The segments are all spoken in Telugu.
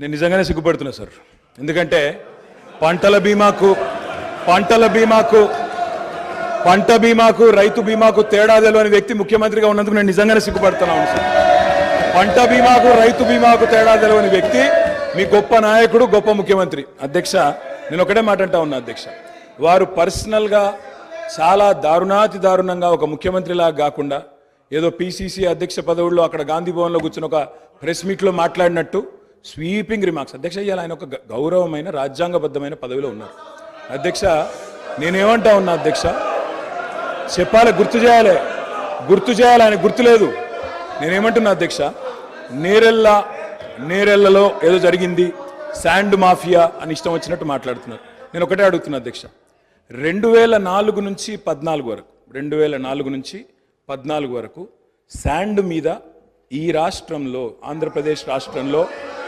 నేను నిజంగానే సిగ్గుపడుతున్నా సార్. ఎందుకంటే పంటల బీమాకు పంటల బీమాకు పంట బీమాకు రైతు బీమాకు తేడా తెలియని వ్యక్తి ముఖ్యమంత్రిగా ఉన్నందుకు నేను నిజంగానే సిగ్గుపడుతున్నాను సార్. పంట బీమాకు రైతు బీమాకు తేడా తెలియని వ్యక్తి మీ గొప్ప నాయకుడు గొప్ప ముఖ్యమంత్రి. అధ్యక్ష నేను ఒకటే మాట అంటా ఉన్నా అధ్యక్ష. వారు పర్సనల్గా చాలా దారుణాతి దారుణంగా ఒక ముఖ్యమంత్రిలాగా కాకుండా ఏదో పిసిసి అధ్యక్ష పదవుల్లో అక్కడ గాంధీ భవన్లో కూర్చుని ఒక ప్రెస్ మీట్లో మాట్లాడినట్టు స్వీపింగ్ రిమార్క్స్. అధ్యక్ష ఇవాళ ఆయన ఒక గౌరవమైన రాజ్యాంగబద్ధమైన పదవిలో ఉన్నారు. అధ్యక్ష నేనేమంటా ఉన్నా అధ్యక్ష చెప్పాలి గుర్తు చేయాలి. గుర్తు చేయాలి ఆయన గుర్తులేదు నేనేమంటున్నా అధ్యక్ష నేరెళ్ళ నేరెళ్ళలో ఏదో జరిగింది శాండ్ మాఫియా అని ఇష్టం వచ్చినట్టు మాట్లాడుతున్నారు. నేను ఒకటే అడుగుతున్నా అధ్యక్ష రెండు వేల నాలుగు నుంచి పద్నాలుగు వరకు రెండు వేల నాలుగు నుంచి పద్నాలుగు వరకు శాండ్ మీద ఈ రాష్ట్రంలో ఆంధ్రప్రదేశ్ రాష్ట్రంలో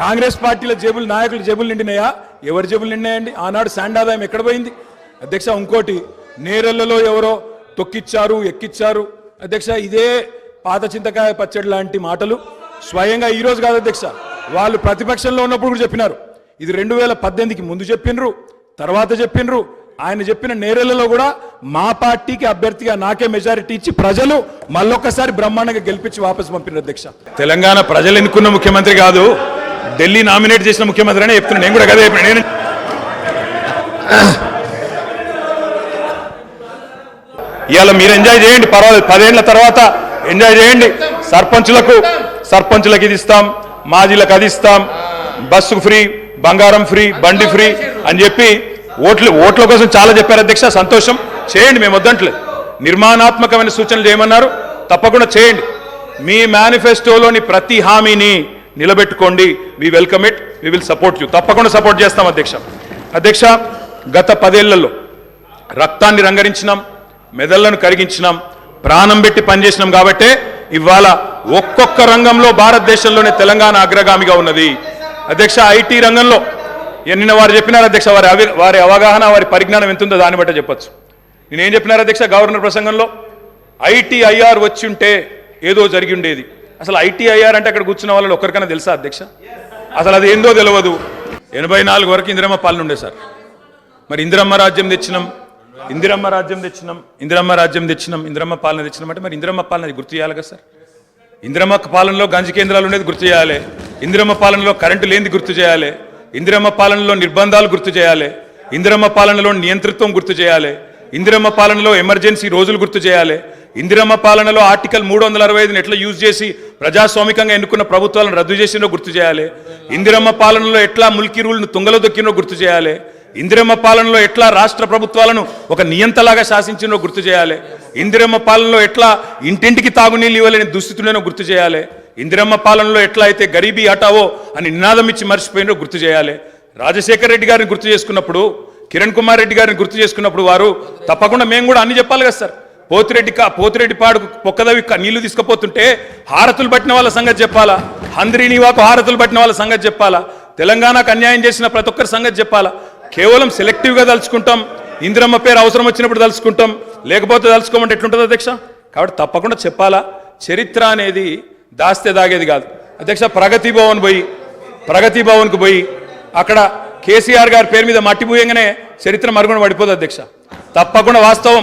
కాంగ్రెస్ పార్టీల జేబులు నాయకుల జేబులు నిండినాయా? ఎవరి జేబులు నిండినాయండి? ఆనాడు శాండ్ ఆదాయం ఎక్కడ పోయింది? అధ్యక్ష ఇంకోటి నేరెళ్ళలో ఎవరో తొక్కిచ్చారు ఎక్కిచ్చారు. అధ్యక్ష ఇదే పాత చింతకాయ పచ్చడి లాంటి మాటలు. స్వయంగా ఈరోజు కాదు అధ్యక్ష వాళ్ళు ప్రతిపక్షంలో ఉన్నప్పుడు కూడా చెప్పినారు. ఇది రెండు వేల పద్దెనిమిదికి ముందు చెప్పినరు తర్వాత చెప్పినరు. ఆయన చెప్పిన నేరెళ్ళలో కూడా మా పార్టీకి అభ్యర్థిగా నాకే మెజారిటీ ఇచ్చి ప్రజలు మళ్ళొక్కసారి బ్రహ్మాండంగా గెలిపించి వాపసు పంపిన అధ్యక్ష. తెలంగాణ ప్రజలు ఎన్నుకున్న ముఖ్యమంత్రి కాదు ఢిల్లీ నామినేట్ చేసిన ముఖ్యమంత్రి అనే చెప్తున్నాను నేను కూడా కదే చెప్పాను. నేను ఇవాళ మీరు ఎంజాయ్ చేయండి. పర్వాలేదు. పదేళ్ళ తర్వాత ఎంజాయ్ చేయండి. సర్పంచులకు సర్పంచులకు ఇది ఇస్తాం. మాజీలకు అది ఇస్తాం. బస్సు ఫ్రీ బంగారం ఫ్రీ బండి ఫ్రీ అని చెప్పి ఓట్లు ఓట్ల కోసం చాలా చెప్పారు అధ్యక్ష. సంతోషం. చేయండి. మేము వద్దంట్లేదు నిర్మాణాత్మకమైన సూచనలు చేయమన్నారు. తప్పకుండా చేయండి. మీ మేనిఫెస్టోలోని ప్రతి హామీని నిలబెట్టుకోండి. We welcome it we will support you తప్పకుండా సపోర్ట్ చేస్తాం అధ్యక్ష. అధ్యక్ష గత పదేళ్ళలో రక్తాన్ని రంగరించినాం మెదళ్ళను కరిగించినాం ప్రాణం పెట్టి పనిచేసినాం కాబట్టే ఇవాళ ఒక్కొక్క రంగంలో భారతదేశంలోనే తెలంగాణ అగ్రగామిగా ఉన్నది. అధ్యక్ష ఐటీ రంగంలో ఏ- నిన్న వారు చెప్పినారు అధ్యక్ష వారి అవి వారి అవగాహన వారి పరిజ్ఞానం ఎంతుందో దాన్ని బట్టే చెప్పొచ్చు. నేనేం చెప్పినారు అధ్యక్ష గవర్నర్ ప్రసంగంలో? ఐటీఐఆర్ వచ్చి ఉంటే ఏదో జరిగి ఉండేది. అసలు ఐటీఐఆర్ అంటే అక్కడ కూర్చున్న వాళ్ళు ఒక్కరికైనా తెలుసా అధ్యక్ష? అసలు అది ఏందో తెలియదు ఎనభై నాలుగు వరకు ఇందిరమ్మ పాలన ఉండే సార్. మరి ఇందిరమ్మ రాజ్యం తెచ్చినాం ఇందిరమ్మ రాజ్యం తెచ్చినాం ఇందిరమ్మ రాజ్యం తెచ్చినాం ఇందిరమ్మ పాలన తెచ్చినాం అంటే మరి ఇందిరమ్మ పాలన గుర్తు చేయాలి కదా సార్? ఇందిరమ్మ పాలనలో గంజి కేంద్రాలు ఉండేది గుర్తు చేయాలి. ఇందిరమ్మ పాలనలో కరెంటు లేనిది గుర్తు చేయాలి. ఇందిరమ్మ పాలనలో నిర్బంధాలు గుర్తు చేయాలి. ఇందిరమ్మ పాలనలో నియంతృత్వం గుర్తు చేయాలి. ఇందిరమ్మ పాలనలో ఎమర్జెన్సీ రోజులు గుర్తు చేయాలి. ఇందిరమ్మ పాలనలో ఆర్టికల్ మూడు వందల అరవై ఐదుని ఎట్లా యూజ్ చేసి ప్రజాస్వామికంగా ఎన్నుకున్న ప్రభుత్వాలను రద్దు చేసినో గుర్తు చేయాలి. ఇందిరమ్మ పాలనలో ఎట్లా ముల్కీ రూల్ను తుంగలో దొక్కినో గుర్తు చేయాలి. ఇందిరమ్మ పాలనలో ఎట్లా రాష్ట్ర ప్రభుత్వాలను ఒక నియంతలాగా శాసించినో గుర్తు చేయాలి. ఇందిరమ్మ పాలనలో ఎట్లా ఇంటింటికి తాగునీళ్ళు ఇవ్వలేని దుస్థితులను గుర్తు చేయాలి. ఇందిరమ్మ పాలనలో ఎట్లా అయితే గరీబీ హటావో అని నినాదం ఇచ్చి మర్చిపోయినో గుర్తు చేయాలి. రాజశేఖర రెడ్డి గారిని గుర్తు చేసుకున్నప్పుడు కిరణ్ కుమార్ రెడ్డి గారిని గుర్తు చేసుకున్నప్పుడు వారు తప్పకుండా మేము కూడా అన్ని చెప్పాలి కదా సార్. పోతిరెడ్డి కా పోతిరెడ్డి పాడు పొక్కదవి నీళ్ళు తీసుకుపోతుంటే హారతులు పట్టిన వాళ్ళ సంగతి చెప్పాలా? హంద్రీనివాకు హారతులు పట్టిన వాళ్ళ సంగతి చెప్పాలా? తెలంగాణకు అన్యాయం చేసిన ప్రతి ఒక్కరి సంగతి చెప్పాలా? కేవలం సెలెక్టివ్గా తలుచుకుంటాం ఇందిరమ్మ పేరు అవసరం వచ్చినప్పుడు తలుచుకుంటాం లేకపోతే తలుచుకోమంటే ఎట్లుంటుంది అధ్యక్ష? కాబట్టి తప్పకుండా చెప్పాలా? చరిత్ర అనేది దాస్తే దాగేది కాదు. అధ్యక్ష ప్రగతి భవన్ పోయి ప్రగతి భవన్కు పోయి అక్కడ కేసీఆర్ గారి పేరు మీద మట్టిపోయంగానే చరిత్ర మరుగున పడిపోదు అధ్యక్ష. తప్పకుండా వాస్తవం.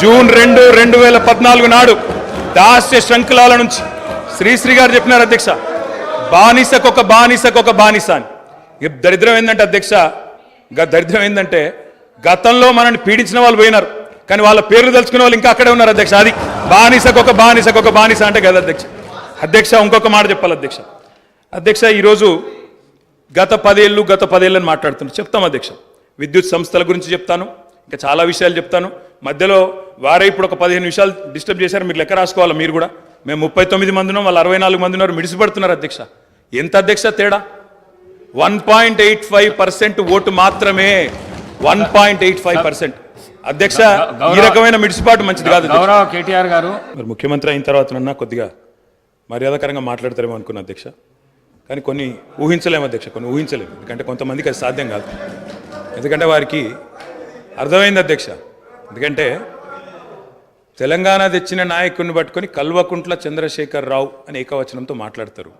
జూన్ రెండు రెండు వేల పద్నాలుగు నాడు దాస్య శృంఖలాల నుంచి శ్రీశ్రీ గారు చెప్పినారు అధ్యక్ష బానిసకొక బానిసకొక బానిస అని. దరిద్రం ఏంటంటే అధ్యక్ష దరిద్రం ఏంటంటే గతంలో మనల్ని పీడించిన వాళ్ళు పోయినారు కానీ వాళ్ళ పేర్లు తెలుసుకునే వాళ్ళు ఇంకా అక్కడే ఉన్నారు అధ్యక్ష అది బానిసకు ఒక బానిసకు ఒక బానిస అంటే కదా అధ్యక్ష. అధ్యక్ష ఇంకొక మాట చెప్పాలి అధ్యక్ష. అధ్యక్ష ఈరోజు గత పదేళ్ళు గత పదేళ్ళని మాట్లాడుతున్నారు చెప్తాం అధ్యక్ష. విద్యుత్ సంస్థల గురించి చెప్తాను ఇంకా చాలా విషయాలు చెప్తాను. మధ్యలో వారే ఇప్పుడు ఒక పదిహేను నిమిషాలు డిస్టర్బ్ చేశారు. మీరు లెక్క రాసుకోవాలి? మీరు కూడా? మేము ముప్పై తొమ్మిది మంది ఉన్నాం వాళ్ళు అరవై నాలుగు మంది ఉన్నారు మిడిసిపడుతున్నారు అధ్యక్ష. ఎంత అధ్యక్ష తేడా? One point eight five percent vote మాత్రమే. One point eight five percent. అధ్యక్ష ఈ రకమైన మిడిసిపాటు మంచిది కాదు. గౌరవ కేటీఆర్ గారు. మరి ముఖ్యమంత్రి అయిన తర్వాత కొద్దిగా మర్యాదకరంగా మాట్లాడతారేమో అనుకున్నా అధ్యక్ష. కానీ కొన్ని ఊహించలేము అధ్యక్ష కొన్ని ఊహించలేము. ఎందుకంటే కొంతమందికి అది సాధ్యం కాదు. ఎందుకంటే వారికి అర్థమైంది అధ్యక్ష. ఎందుకంటే తెలంగాణ తెచ్చిన నాయకుడిని పట్టుకొని కల్వకుంట్ల చంద్రశేఖర్ రావు అని ఏకవచనంతో మాట్లాడతారు.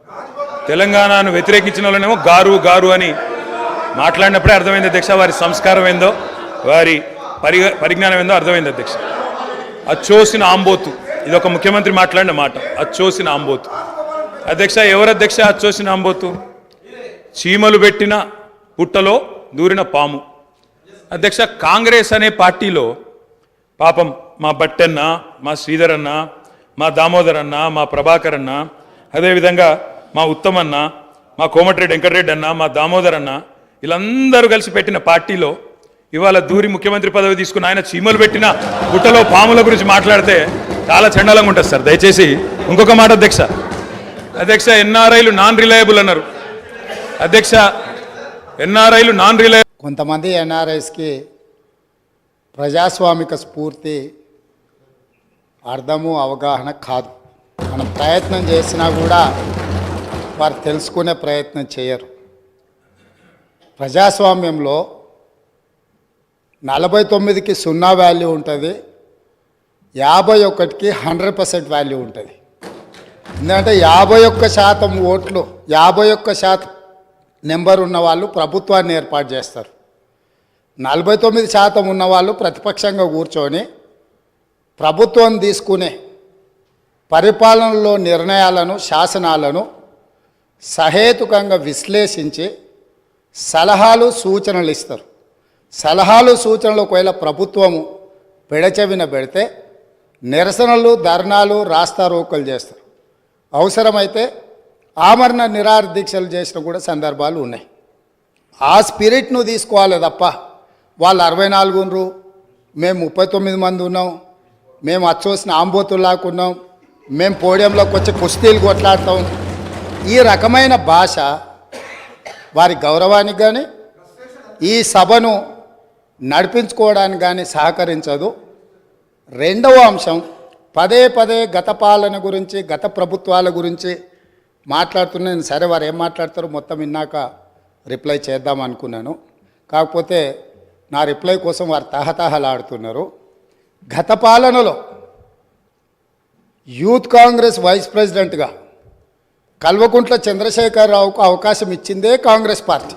తెలంగాణను వ్యతిరేకించిన వాళ్ళనేమో గారు గారు అని మాట్లాడినప్పుడే అర్థమైంది అధ్యక్ష వారి సంస్కారం ఏందో వారి పరి పరిజ్ఞానం ఏందో అర్థమైంది అధ్యక్ష. అచ్చోసిన ఆంబోతు ఇది ఒక ముఖ్యమంత్రి మాట్లాడిన మాట అచ్చోసిన ఆంబోతు. అధ్యక్ష ఎవరు అధ్యక్ష అచ్చోసిన ఆంబోతు? చీమలు పెట్టిన పుట్టలో దూరిన పాము. అధ్యక్ష కాంగ్రెస్ అనే పార్టీలో పాపం మా బట్టన్న మా శ్రీధరన్న మా దామోదర్ అన్న మా ప్రభాకర్ అన్న అదేవిధంగా మా ఉత్తమన్న మా కోమటిరెడ్డి వెంకటరెడ్డి అన్న మా దామోదర్ అన్న వీళ్ళందరూ కలిసి పెట్టిన పార్టీలో ఇవాళ దూరి ముఖ్యమంత్రి పదవి తీసుకుని ఆయన చీమలు పెట్టిన గుట్టలో పాముల గురించి మాట్లాడితే చాలా చండాలంగా ఉంటుంది సార్. దయచేసి ఇంకొక మాట అధ్యక్ష. అధ్యక్ష ఎన్ఆర్ఐలు నాన్ రిలయబుల్ అన్నారు. అధ్యక్ష ఎన్ఆర్ఐలు నాన్ రిలయబుల్ కొంతమంది ఎన్ఆర్ఐస్కి ప్రజాస్వామిక స్ఫూర్తి అర్థము అవగాహన కాదు. మనం ప్రయత్నం చేసినా కూడా వారు తెలుసుకునే ప్రయత్నం చేయరు. ప్రజాస్వామ్యంలో నలభై తొమ్మిదికి సున్నా వాల్యూ ఉంటుంది యాభై ఒకటికి హండ్రెడ్ పర్సెంట్ వాల్యూ ఉంటుంది. ఎందుకంటే యాభై ఒక్క శాతం ఓట్లు యాభై ఒక్క శాతం నెంబర్ ఉన్న వాళ్ళు ప్రభుత్వాన్ని ఏర్పాటు చేస్తారు. నలభై తొమ్మిది శాతం ఉన్నవాళ్ళు ప్రతిపక్షంగా కూర్చొని ప్రభుత్వం తీసుకునే పరిపాలనలో నిర్ణయాలను శాసనాలను సహేతుకంగా విశ్లేషించి సలహాలు సూచనలు ఇస్తారు. సలహాలు సూచనలు ఒకవేళ ప్రభుత్వము పెడచెవిన పెడితే నిరసనలు ధర్నాలు రాస్తారోకలు చేస్తారు. అవసరమైతే ఆమరణ నిరాహార దీక్షలు చేసిన కూడా సందర్భాలు ఉన్నాయి. ఆ స్పిరిట్ను తీసుకోవాలి తప్ప వాళ్ళు అరవై నాలుగు ఉన్నారు. మేము ముప్పై తొమ్మిది మంది ఉన్నాం. మేము అచ్చోసిన ఆంబోతుల్లాగా ఉన్నాం. మేము పోడియంలోకి వచ్చి కుస్తీలు కొట్లాడతాం. ఈ రకమైన భాష వారి గౌరవానికి కానీ ఈ సభను నడిపించుకోవడానికి కానీ సహకరించదు. రెండవ అంశం పదే పదే గత పాలన గురించి గత ప్రభుత్వాల గురించి మాట్లాడుతున్నాను సరే వారు ఏం మాట్లాడతారో మొత్తం విన్నాక రిప్లై చేద్దాం అనుకున్నాను. కాకపోతే నా రిప్లై కోసం వారు తహతహలాడుతున్నారు. గత పాలనలో యూత్ కాంగ్రెస్ వైస్ ప్రెసిడెంట్గా కల్వకుంట్ల చంద్రశేఖరరావుకు అవకాశం ఇచ్చిందే కాంగ్రెస్ పార్టీ.